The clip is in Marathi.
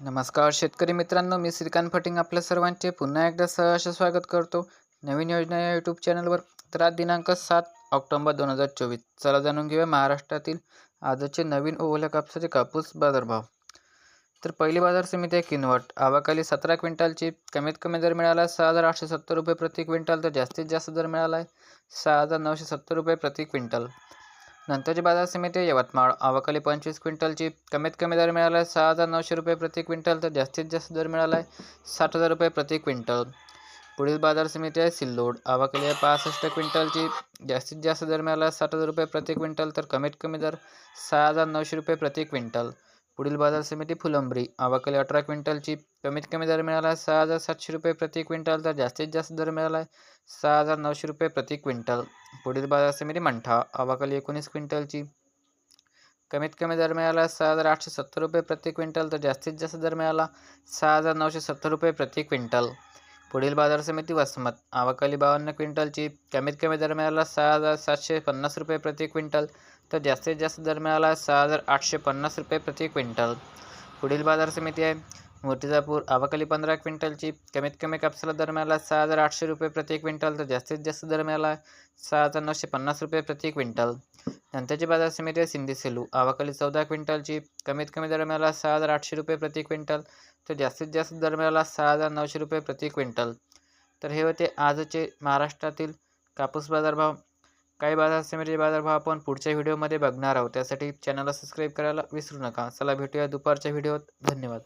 नमस्कार शेतकरी मित्रांनो मी श्रीकांत फटिंग आपल्या सर्वांचे पुन्हा एकदा सहर्ष स्वागत करतो नवीन योजना या यूट्यूब चॅनलवर तर आज दिनांक सात ऑक्टोंबर दोन हजार चोवीस. चला जाणून घेऊया महाराष्ट्रातील आजचे नवीन ओल्या कापसाचे कापूस बाजारभाव. तर पहिली बाजार समिती आहे किनवट. आवाखाली सतरा क्विंटलची कमीत कमी दर मिळाला सहा हजार आठशे सत्तर रुपये प्रति क्विंटल तर जास्तीत जास्त दर मिळाला आहे. सहा हजार नऊशे सत्तर रुपये प्रति क्विंटल. नंतरची बाजार समिती आहे यवतमाळ. आवाखाली पंचवीस क्विंटलची कमीत कमी दर मिळाला आहे सहा हजार नऊशे रुपये प्रति क्विंटल तर जास्तीत जास्त दर मिळाला आहे साठ हजार रुपये प्रति क्विंटल. पुढील बाजार समिती आहे सिल्लोड. आवाखाली आहे पासष्ट क्विंटलची जास्तीत जास्त दर मिळाला आहे साठ हजार रुपये प्रति क्विंटल तर कमीत कमी दर सहा हजार नऊशे रुपये प्रति क्विंटल. पुढील बाजार समिती फुलंब्री. आवाकली अठरा क्विंटलची कमीत कमी दर मिळाला आहे सहा हजार सातशे रुपये प्रति क्विंटल तर जास्तीत जास्त दर मिळाला आहे सहा हजार नऊशे रुपये प्रति क्विंटल. पुढील बाजार समिती मंठा. आवाकली एकोणीस क्विंटलची कमीत कमी दर मिळाला सहा हजार आठशे सत्तर रुपये प्रति क्विंटल तर जास्तीत जास्त दर मिळाला सहा हजार नऊशे सत्तर रुपये प्रति क्विंटल. पुढील बाजार समिती वसमत. आवाकाली बावन्न क्विंटलची कमीत कमी दर मिळाला सहा हजार सातशे पन्नास रुपये प्रति क्विंटल तर जास्तीत जास्त दर मिळाला सहा हजार आठशे पन्नास रुपये प्रति क्विंटल. पुढील बाजार समिती आहे. मूर्तिजापूर आवाकाली पंधरा क्विंटलची कमीत कमी कापसाला दर मिळाला सहा हजार आठशे रुपये प्रति क्विंटल तर जास्तीत जास्त दर मिळाला सहा हजार नऊशे पन्नास रुपये प्रति क्विंटल. नंतरची बाजार समिती आहे सिंधी सेलू. आवाखाली चौदा क्विंटलची कमीत कमी दर मिळाला सहा हजार आठशे रुपये प्रति क्विंटल. तर जास्तीत जास्त दर मिळाला सहा हजार नऊशे रुपये प्रति क्विंटल. तर हे होते आजचे महाराष्ट्रातील कापूस बाजारभाव. काही बाजार समितीचे बाजारभाव आपण पुढच्या व्हिडिओमध्ये बघणार आहोत. त्यासाठी चॅनलला सबस्क्राईब करायला विसरू नका. चला भेटूया दुपारच्या व्हिडिओत. धन्यवाद.